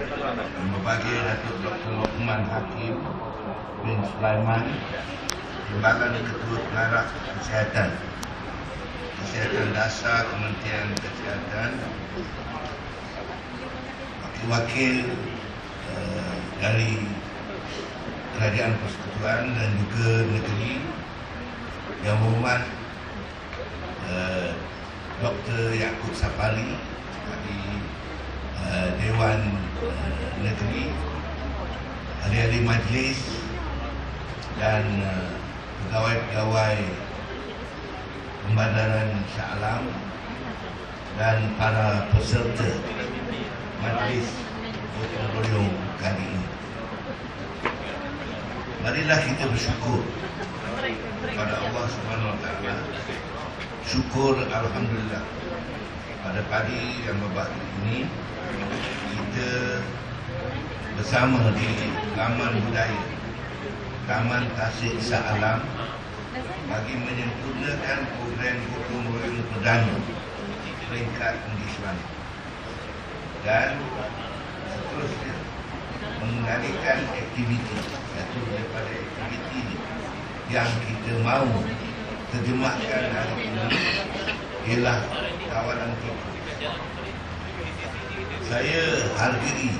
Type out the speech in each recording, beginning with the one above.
membagi Datuk Dr. Lokman Hakim bin Sulaiman Timbalan Ketua Pengarah Kesihatan Kesihatan Dasar Kementerian Kesihatan Wakil-wakil uh, dari Kerajaan Persekutuan dan juga negeri Yang Berhormat uh, Dr. Yaakob Sapali uh, Dewan Negeri Ahli-ahli majlis dan uh, pegawai-pegawai Pembandaran Alam dan para peserta majlis gotong royong kali ini. Marilah kita bersyukur kepada Allah Taala. Syukur alhamdulillah pada pagi yang berbakti ini kita bersama di Taman Budaya Taman Tasik Shah Alam bagi menyempurnakan program gotong royong perdana peringkat Undi Islam dan seterusnya mengendalikan aktiviti satu daripada aktiviti ini yang kita mahu terjemahkan hari ini ialah kawalan kita saya hargai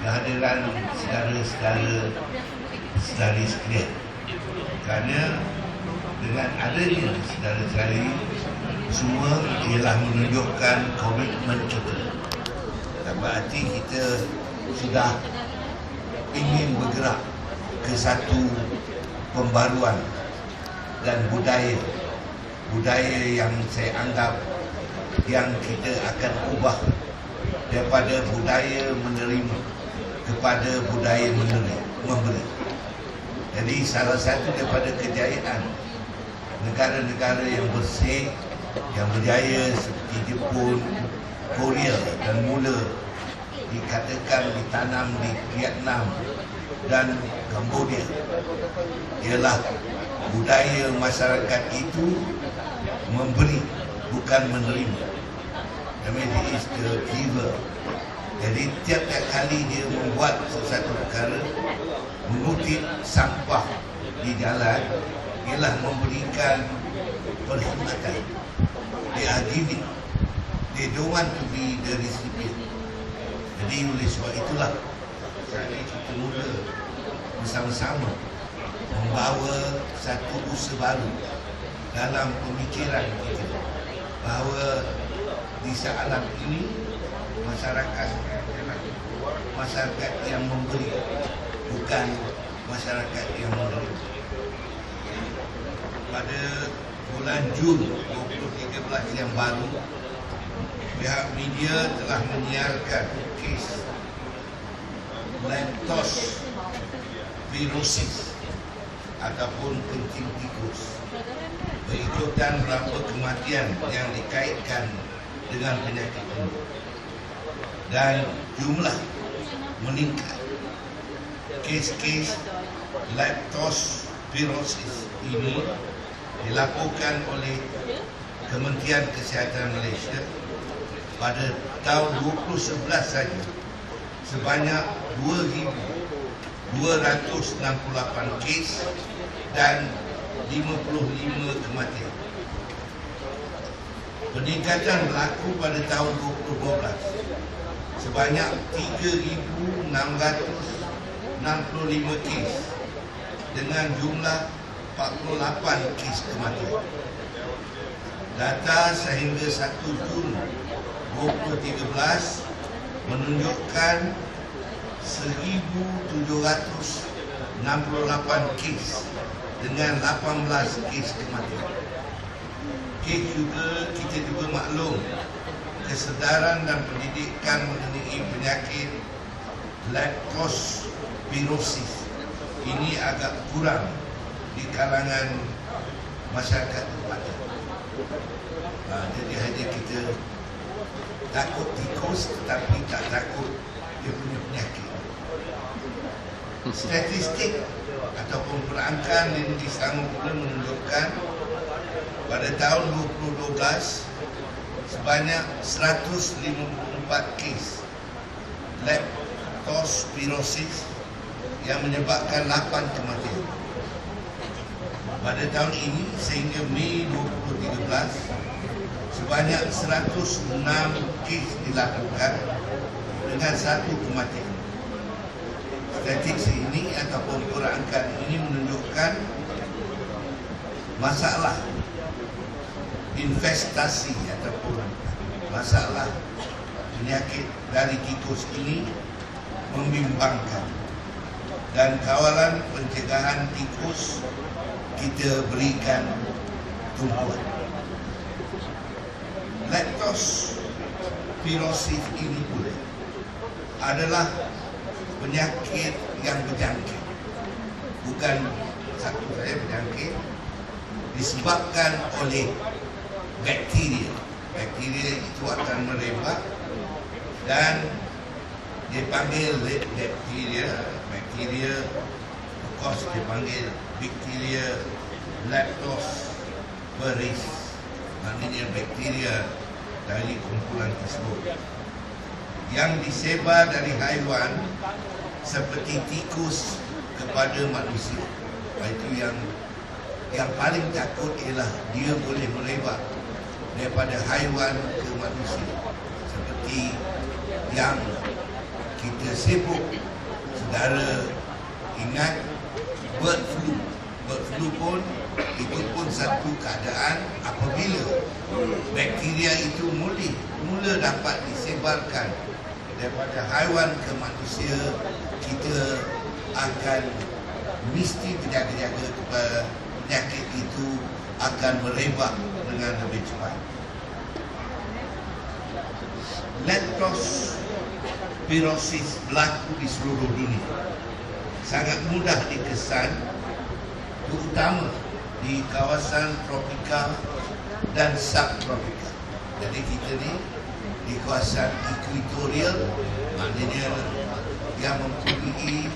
kehadiran saudara-saudara saudari sekalian. Kerana dengan adanya saudara-saudari semua ialah menunjukkan komitmen kita. Dan berarti kita sudah ingin bergerak ke satu pembaruan dan budaya budaya yang saya anggap yang kita akan ubah daripada budaya menerima kepada budaya menerima memberi. Jadi salah satu daripada kejayaan negara-negara yang bersih yang berjaya seperti Jepun, Korea dan mula dikatakan ditanam di Vietnam dan Cambodia ialah budaya masyarakat itu memberi bukan menerima. I mean, it is the giver. Jadi tiap-tiap kali dia membuat sesuatu perkara mengutip sampah di jalan ialah memberikan perkhidmatan. They are giving. They don't want to be the recipient. Jadi oleh sebab itulah Jadi kita mula bersama-sama Membawa satu usaha baru Dalam pemikiran kita Bahawa di alam ini Masyarakat Masyarakat yang memberi Bukan masyarakat yang memberi. Pada bulan Jun 2013 yang baru Pihak media telah menyiarkan kes leptospirosis ataupun kencing tikus berikutan berapa kematian yang dikaitkan dengan penyakit ini. Dan jumlah meningkat. Kes-kes leptospirosis ini dilakukan oleh Kementerian Kesihatan Malaysia pada tahun 2011 saja sebanyak 2,268 kes dan 55 kematian. Peningkatan berlaku pada tahun 2012 sebanyak 3,665 kes dengan jumlah 48 kes kematian. Data sehingga 1 Jun 2013 menunjukkan 1,768 kes dengan 18 kes kematian. Kes juga kita juga maklum kesedaran dan pendidikan mengenai penyakit leptospirosis ini agak kurang di kalangan masyarakat tempatan. Ha, jadi hanya kita takut tikus tetapi tak takut dia punya penyakit. Statistik ataupun perangkan yang disanggup pula menunjukkan pada tahun 2012 sebanyak 154 kes leptospirosis yang menyebabkan 8 kematian. Pada tahun ini sehingga Mei 2013 sebanyak 106 kes dilakukan dengan satu kematian. Statistik ini ataupun perangkat ini menunjukkan masalah investasi ataupun masalah penyakit dari tikus ini membimbangkan dan kawalan pencegahan tikus kita berikan tumpuan. Leptospirosis ini pula adalah penyakit yang berjangkit. Bukan satu saja berjangkit disebabkan oleh bakteria. Bakteria itu akan merebak dan dipanggil bakteria, bakteria course dipanggil bakteria leptospirosis. Maknanya bakteria dari kumpulan tersebut yang disebar dari haiwan seperti tikus kepada manusia. Itu yang yang paling takut ialah dia boleh merebak daripada haiwan ke manusia. Seperti yang kita sibuk saudara ingat bird flu. Bird flu pun itu pun satu keadaan apabila bakteria itu mula mula dapat disebarkan daripada haiwan ke manusia kita akan mesti berjaga-jaga kepada penyakit itu akan merebak dengan lebih cepat. Leptospirosis berlaku di seluruh dunia. Sangat mudah dikesan terutama di kawasan tropika dan subtropika. Jadi kita ni di kawasan ekuatorial maknanya yang mempunyai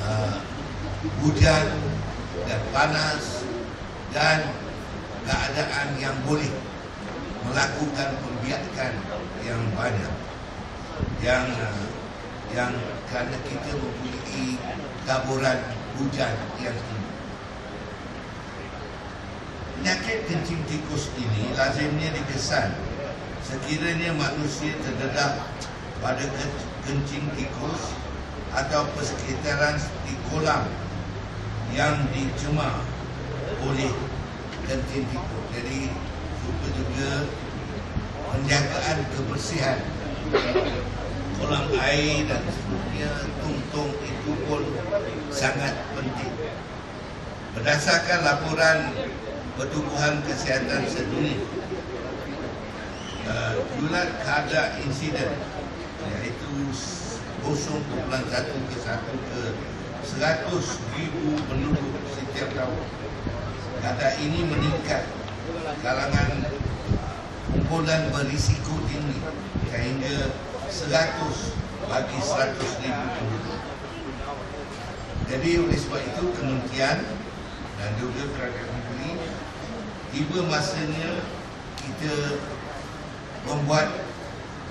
uh, hujan dan panas dan keadaan yang boleh melakukan pembiakan yang banyak yang uh, yang kerana kita mempunyai taburan hujan yang tinggi. Penyakit kencing tikus ini lazimnya dikesan sekiranya manusia terdedah pada kencing tikus atau persekitaran di kolam yang dicemar oleh kencing tikus. Jadi juga juga penjagaan kebersihan kolam air dan sebagainya tungtung itu pun sangat penting. Berdasarkan laporan Pertubuhan Kesihatan Sedunia uh, bulan kada insiden iaitu 0.1 ke 1 ke 100 ribu penduduk setiap tahun. Kada ini meningkat kalangan kumpulan berisiko tinggi sehingga 100 bagi 100 ribu penduduk. Jadi oleh sebab itu kementerian dan juga kerajaan negeri tiba masanya kita membuat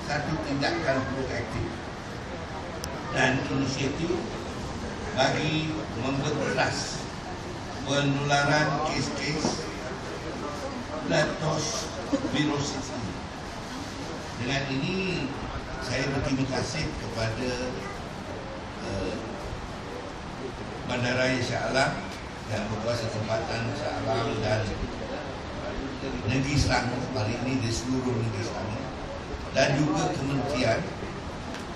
satu tindakan proaktif dan inisiatif bagi memberas penularan kes-kes letos virus ini. Dengan ini saya berterima kasih kepada uh, Bandaraya Shah Alam dan berkuasa tempatan Shah Alam dan negeri Selangor hari ini di seluruh negeri Selangor dan juga kementerian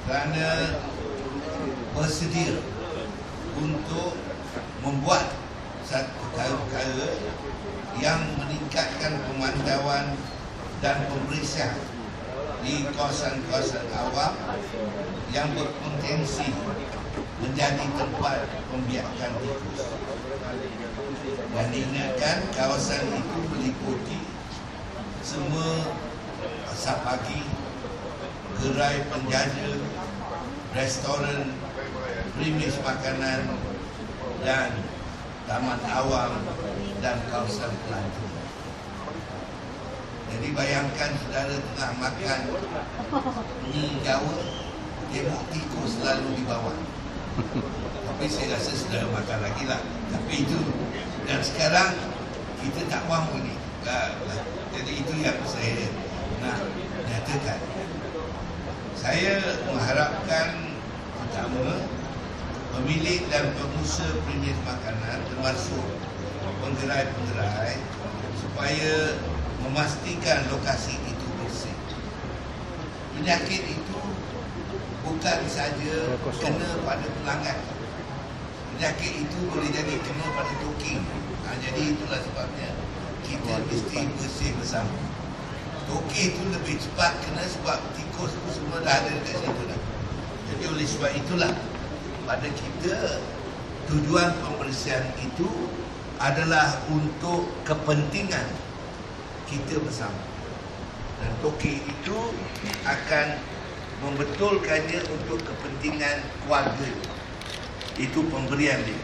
kerana bersedia untuk membuat satu perkara-perkara yang meningkatkan pemantauan dan pemeriksaan di kawasan-kawasan awam yang berpotensi menjadi tempat pembiakan tikus. Dan diingatkan kawasan itu meliputi semua pasar pagi, gerai penjaja, restoran, primis makanan dan taman awam dan kawasan pelancongan. Jadi bayangkan saudara tengah makan mie Jawa tengok tikus selalu di bawah. Tapi saya rasa sudah makan lagi lah. Tapi itu dan sekarang kita tak mahu ni. Jadi itu yang saya nak nyatakan. Saya mengharapkan pertama pemilik dan pengusaha premier makanan termasuk penggerai-penggerai supaya memastikan lokasi itu bersih. Penyakit itu bukan saja kena pada pelanggan. Penyakit itu boleh jadi kena pada toking. Ha, jadi itulah sebabnya kita mesti bersih bersama. Toking itu lebih cepat kena sebab tikus itu semua dah ada dekat situ dah. Jadi oleh sebab itulah pada kita tujuan pembersihan itu adalah untuk kepentingan kita bersama. Dan toki itu akan membetulkannya untuk kepentingan keluarga. Itu pemberian dia.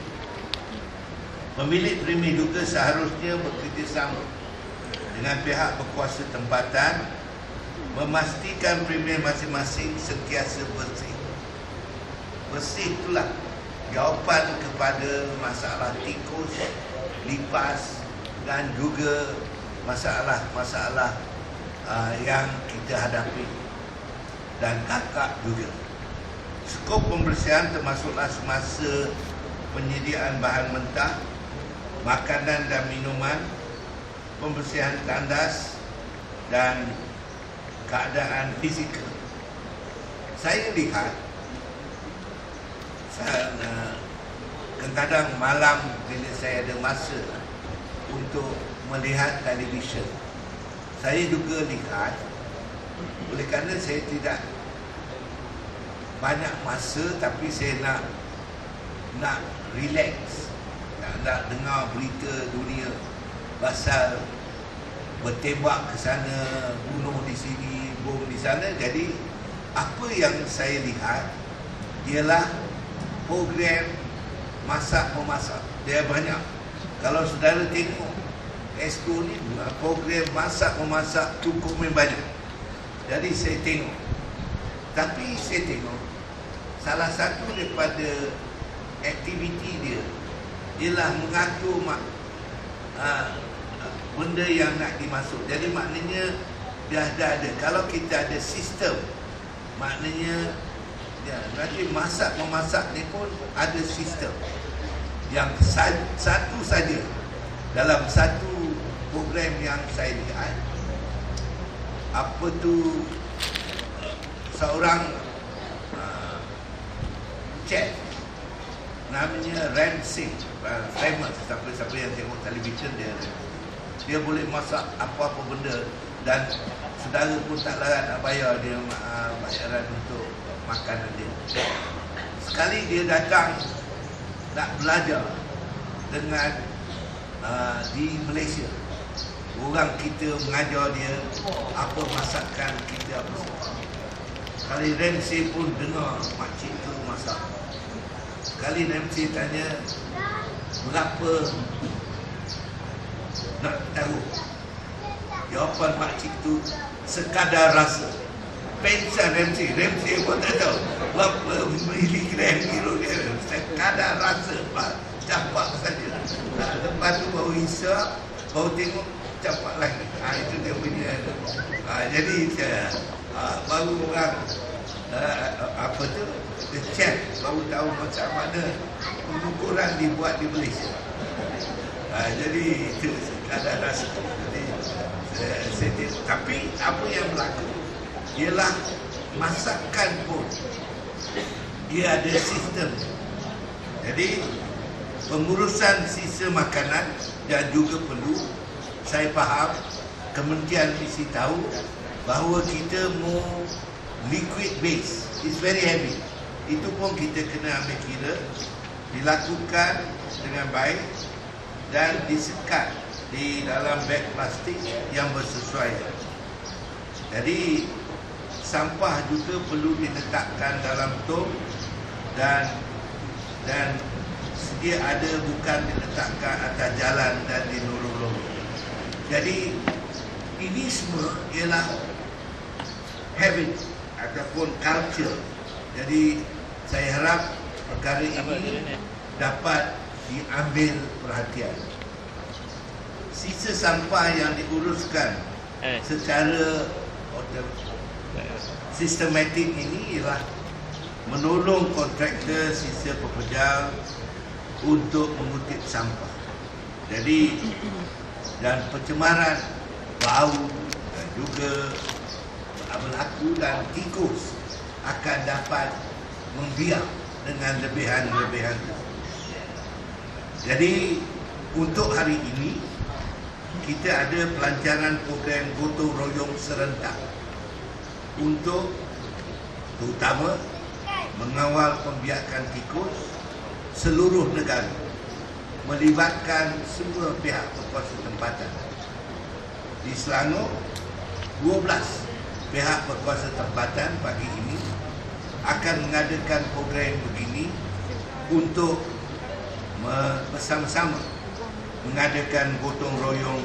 Pemilik premi juga seharusnya bekerjasama dengan pihak berkuasa tempatan memastikan premi masing-masing sentiasa bersih. Bersih itulah jawapan kepada masalah tikus, lipas dan juga masalah-masalah uh, yang kita hadapi dan kakak juga. Skop pembersihan termasuklah semasa penyediaan bahan mentah, makanan dan minuman, pembersihan tandas dan keadaan fizikal. Saya lihat uh, kadang-kadang malam bila saya ada masa untuk melihat televisyen. Saya juga lihat oleh kerana saya tidak banyak masa tapi saya nak nak relax nak, nak dengar berita dunia pasal bertembak ke sana bunuh di sini bom di sana jadi apa yang saya lihat ialah program masak memasak dia banyak kalau saudara tengok Exco ni program masak memasak cukup banyak. Jadi saya tengok. Tapi saya tengok salah satu daripada aktiviti dia ialah mengatur mak, uh, benda yang nak dimasuk. Jadi maknanya dah dah ada. Kalau kita ada sistem maknanya ya, nanti masak memasak ni pun ada sistem yang satu saja dalam satu program yang saya lihat apa tu seorang uh, chef namanya Ramsey uh, famous siapa-siapa yang tengok televisyen dia dia boleh masak apa-apa benda dan saudara pun tak larat nak bayar dia uh, bayaran untuk makanan dia sekali dia datang nak belajar dengan uh, di Malaysia orang kita mengajar dia apa masakan kita apa semua. Kali Ramsey pun dengar makcik tu masak. Kali Ramsey tanya berapa nak tahu. Jawapan makcik tu sekadar rasa. Pensa Ramsey, Ramsey pun tak tahu berapa miligram kilogram. Sekadar rasa, capak saja. Lepas tu baru isyak, baru tengok cepat lagi. Ha, itu dia punya. Ha, jadi ha, baru orang ha, apa tu the check baru tahu macam mana pengukuran dibuat di Malaysia. Ha, jadi itu ada rasa. Jadi, saya, saya, tapi apa yang berlaku ialah masakan pun dia ada sistem. Jadi pengurusan sisa makanan dan juga perlu saya faham kementerian mesti tahu bahawa kita mau liquid base is very heavy itu pun kita kena ambil kira dilakukan dengan baik dan disekat di dalam beg plastik yang bersesuaian. Jadi sampah juga perlu diletakkan dalam tong dan dan sedia ada bukan diletakkan atas jalan dan di lorong-lorong jadi ini semua ialah habit ataupun culture. Jadi saya harap perkara ini dapat diambil perhatian. Sisa sampah yang diuruskan Eh. secara sistematik ini ialah menolong kontraktor sisa pekerja untuk mengutip sampah. Jadi dan pencemaran bau dan juga berlaku dan tikus akan dapat membiak dengan lebihan-lebihan. Jadi untuk hari ini kita ada pelancaran program gotong royong serentak untuk terutama mengawal pembiakan tikus seluruh negara melibatkan semua pihak berkuasa tempatan. Di Selangor 12 pihak berkuasa tempatan pagi ini akan mengadakan program begini untuk bersama-sama mengadakan gotong royong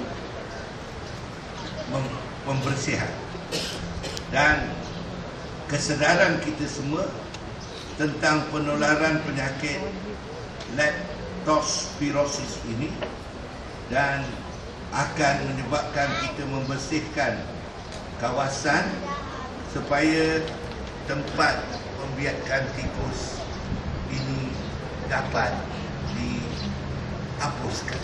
pembersihan dan kesedaran kita semua tentang penularan penyakit leptospirosis ini dan akan menyebabkan kita membersihkan kawasan supaya tempat pembiakan tikus ini dapat dihapuskan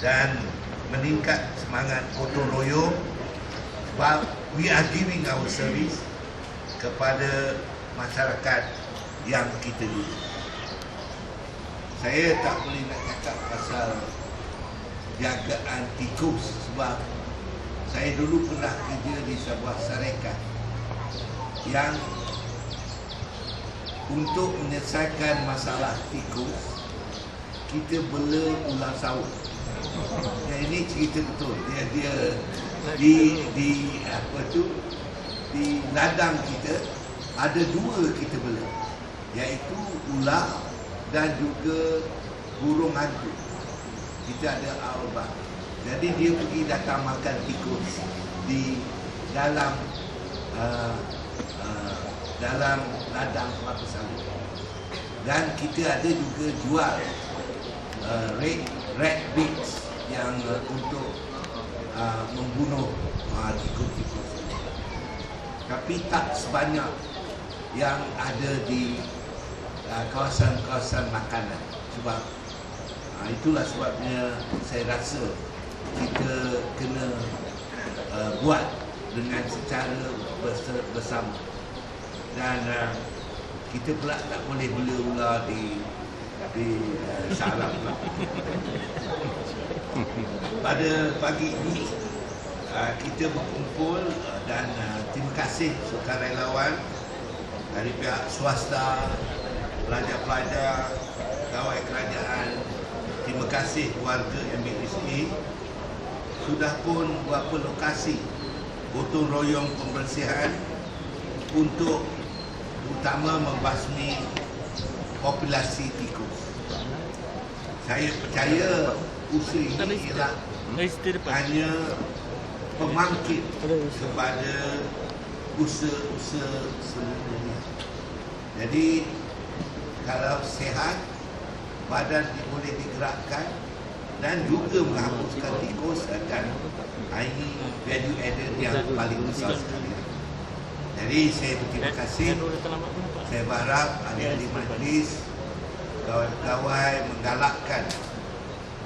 dan meningkat semangat gotong royong sebab we are giving our service kepada masyarakat yang kita dulu. Saya tak boleh nak cakap pasal jagaan tikus sebab saya dulu pernah kerja di sebuah syarikat yang untuk menyelesaikan masalah tikus kita bela ular sawut. Yang ini cerita betul. Dia dia di di apa tu di ladang kita ada dua kita bela iaitu ular dan juga burung hantu. Kita ada aurba. Jadi dia pergi datang makan tikus di dalam uh, uh, dalam ladang kelapa sawit. Dan kita ada juga jual uh, red red beaks yang uh, untuk uh, membunuh uh, tikus-tikus. Tapi tak sebanyak yang ada di uh, kawasan-kawasan makanan. Sebab uh, itulah sebabnya saya rasa kita kena uh, buat dengan secara bersama. Dan uh, kita pula tak boleh bela ular di di uh, sarang pula. Pada pagi ini uh, kita berkumpul uh, dan uh, terima kasih sukarelawan dari pihak swasta, pelajar-pelajar, pegawai kerajaan. Terima kasih warga MBSA sudah pun beberapa lokasi gotong royong pembersihan untuk utama membasmi populasi tikus. Saya percaya usaha ini ialah hanya pemangkit kepada usaha-usaha seluruhnya. Jadi kalau sehat, badan boleh digerakkan dan juga menghapuskan tikus dan ini value added yang paling besar sekali. Jadi saya berterima kasih. Saya berharap ahli-ahli majlis, kawan-kawan menggalakkan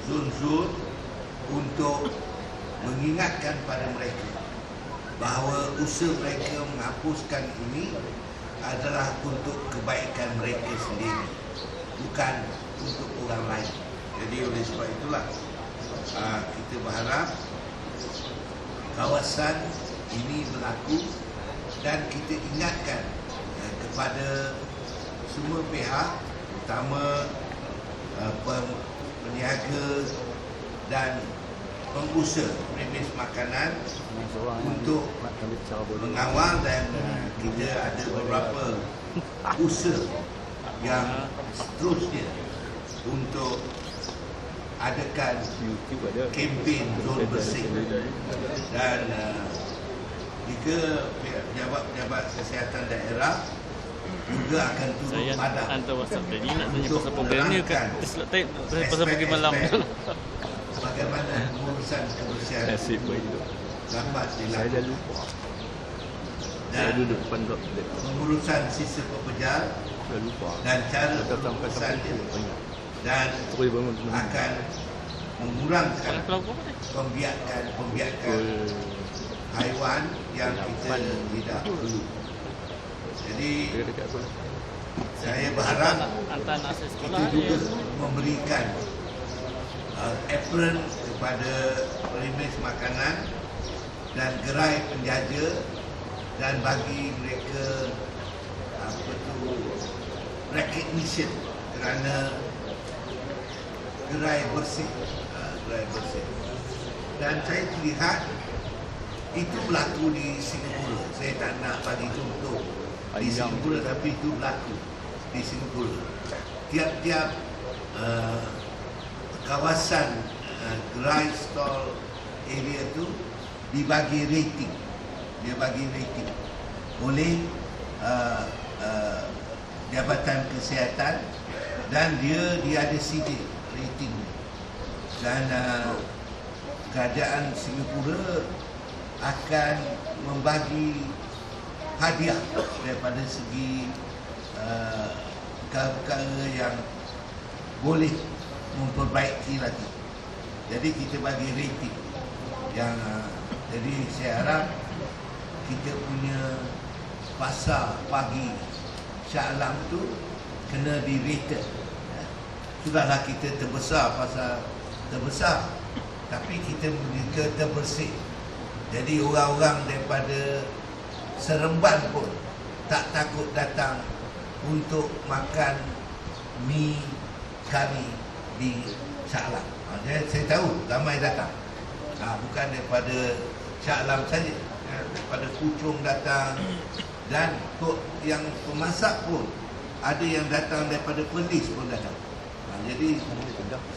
zon-zon untuk mengingatkan pada mereka bahawa usaha mereka menghapuskan ini adalah untuk kebaikan mereka sendiri bukan untuk orang lain. Jadi oleh sebab itulah aa, kita berharap kawasan ini berlaku dan kita ingatkan eh, kepada semua pihak terutama eh, pem- peniaga dan pengusaha premis makanan untuk mengawal dan eh, kita ada beberapa usaha yang seterusnya untuk adakan kempen zon bersih. dan uh, jika pejabat-pejabat kesihatan daerah juga akan turun Saya padam hantar WhatsApp tadi nak tanya pasal program ni kat menerangkan Tesla Type pasal pergi malam. bagaimana pengurusan kebersihan Nasib pun Saya dah dilakukan lupa. Saya dan duduk depan blok pengurusan sistem pepejal Dah lupa. dan cara Datang sampai pengurusan sampai dan Terus bangun teman. akan mengurangkan pembiakan pembiakan haiwan yang kita tidak perlu. Jadi saya berharap kita juga dia. memberikan uh, apron kepada premis makanan dan gerai penjaja dan bagi mereka apa tu recognition kerana gerai bersih uh, gerai bersih. Dan saya lihat itu berlaku di Singapura. Saya tak nak bagi contoh di. Singapura tapi itu berlaku. Di Singapura. Tiap-tiap uh, kawasan uh, gerai stall area tu dibagi rating. Dia bagi rating. Oleh uh, uh, Jabatan Kesihatan dan dia dia ada CD rating. Dan uh, kerajaan Singapura akan membagi hadiah daripada segi uh, perkara-perkara yang boleh memperbaiki lagi. Jadi kita bagi rating yang uh, jadi saya harap kita punya pasar pagi Shah Alam tu kena di rated. Sudahlah kita terbesar pasal terbesar tapi kita juga terbersih. Jadi orang-orang daripada Seremban pun tak takut datang untuk makan mi kari di Shah Alam. Ha, saya, saya tahu ramai datang. Ha, bukan daripada Shah Alam saja. Ha, daripada Puchong datang dan kok yang pemasak pun ada yang datang daripada Perlis pun datang. Ha, jadi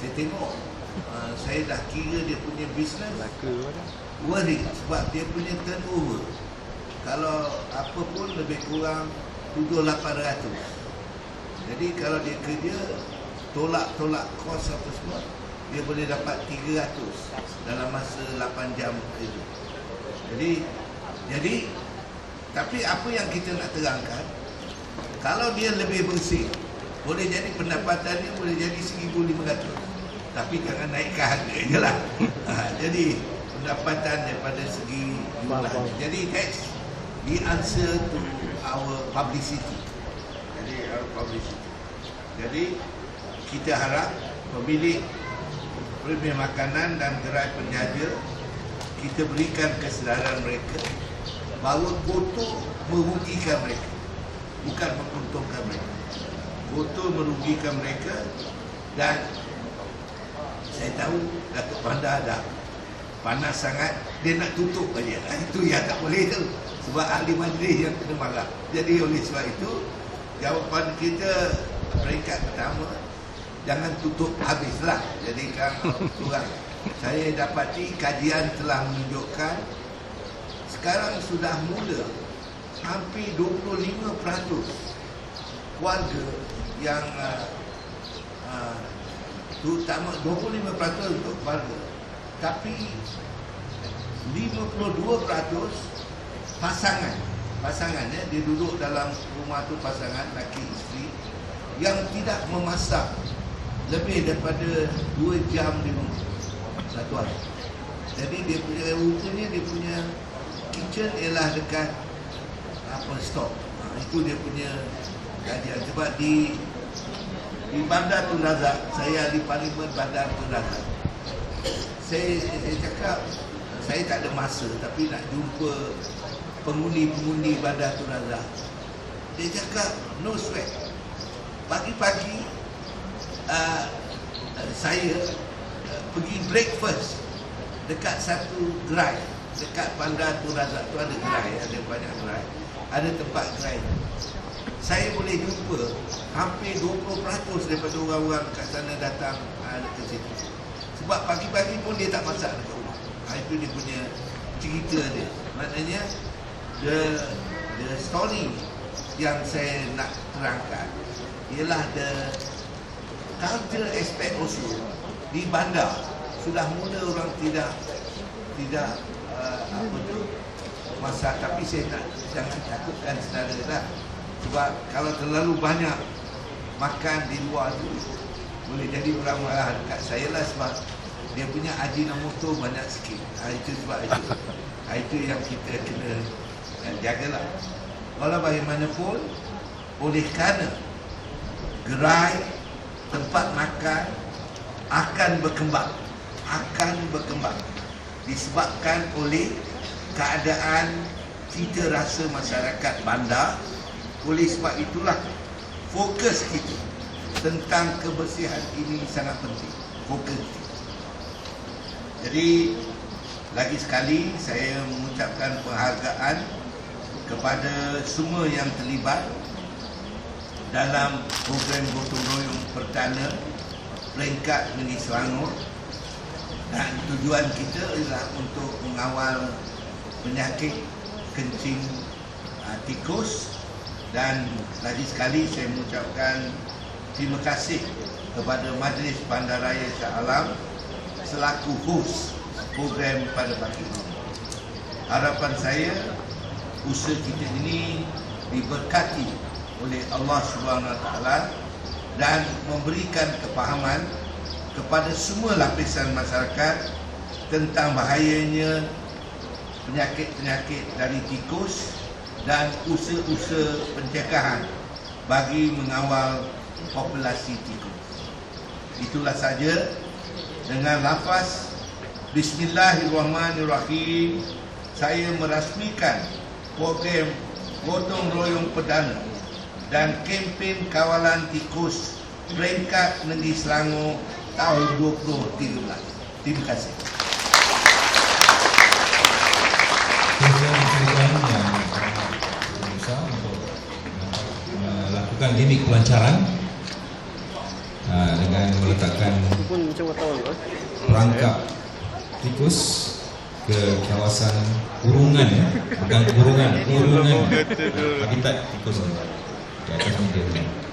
saya tengok uh, saya dah kira dia punya bisnes worry sebab dia punya turnover kalau apa pun lebih kurang 7-800 jadi kalau dia kerja tolak-tolak kos apa semua dia boleh dapat 300 dalam masa 8 jam kerja. Jadi jadi tapi apa yang kita nak terangkan kalau dia lebih bersih boleh jadi pendapatannya boleh jadi 1500 tapi jangan naikkan harga je lah. Ha, jadi pendapatan daripada segi jumlah. Jadi that's the answer to our publicity. Jadi our publicity. Jadi kita harap pemilik premium makanan dan gerai penjaja kita berikan kesedaran mereka bahawa kotor merugikan mereka bukan menguntungkan mereka. Kotor merugikan mereka dan saya tahu Datuk Bandar dah panas sangat dia nak tutup aja itu yang tak boleh tu sebab ahli majlis yang kena marah. Jadi oleh sebab itu jawapan kita peringkat pertama jangan tutup habislah. Jadi kurang saya dapati kajian telah menunjukkan sekarang sudah mula hampir 25% warga yang uh, uh, terutama 25% untuk keluarga tapi 52% pasangan. Pasangan ya dia duduk dalam rumah tu pasangan laki isteri yang tidak memasak lebih daripada 2 jam di rumah. Satu hari. Jadi dia punya rupanya dia punya kitchen ialah dekat apa stop. Ha, itu dia punya kajian. Sebab di di Bandar Tun Razak saya di Parlimen Bandar Tun Razak. Saya, saya cakap saya tak ada masa tapi nak jumpa pengundi-pengundi Bandar Tun Razak. Dia cakap no sweat. Pagi-pagi uh, saya uh, pergi breakfast dekat satu gerai. Dekat Bandar Tun Razak tu ada gerai ada banyak gerai. Ada tempat gerai. Saya boleh jumpa hampir 20% daripada orang-orang kat sana datang uh, ke situ. Sebab pagi-pagi pun dia tak masak dekat rumah. Itu dia punya cerita dia. Maknanya the the story yang saya nak terangkan ialah the culture aspect also di bandar. Sudah mula orang tidak tidak uh, apa tu masa tapi saya tak jangan takutkan saudara lah. Sebab kalau terlalu banyak makan di luar tu boleh jadi orang marah dekat saya lah sebab dia punya ajinomoto banyak sikit. Ha, itu sebab itu. Ha, itu yang kita kena eh, jagalah. Walau bagaimanapun oleh kerana gerai tempat makan akan berkembang. Akan berkembang. Disebabkan oleh keadaan cita rasa masyarakat bandar. Oleh sebab itulah fokus kita tentang kebersihan ini sangat penting. Fokus. Kita. jadi lagi sekali saya mengucapkan penghargaan kepada semua yang terlibat dalam program gotong royong perdana peringkat Negeri Selangor dan tujuan kita ialah untuk mengawal penyakit kencing uh, tikus dan lagi sekali saya mengucapkan terima kasih kepada Majlis Bandaraya Shah Alam selaku hos program pada pagi ini. Harapan saya usaha kita ini diberkati oleh Allah Subhanahu Wa Taala dan memberikan kepahaman kepada semua lapisan masyarakat tentang bahayanya penyakit-penyakit dari tikus dan usaha-usaha pencegahan bagi mengawal populasi tikus. Itulah saja dengan lafaz Bismillahirrahmanirrahim saya merasmikan program gotong royong perdana dan kempen kawalan tikus peringkat Negeri Selangor tahun 2013. Terima kasih. untuk melakukan gimmick pelancaran uh, dengan meletakkan perangkap tikus ke kawasan kurungan ya, bukan kurungan, kurungan. Habitat tikus di atas media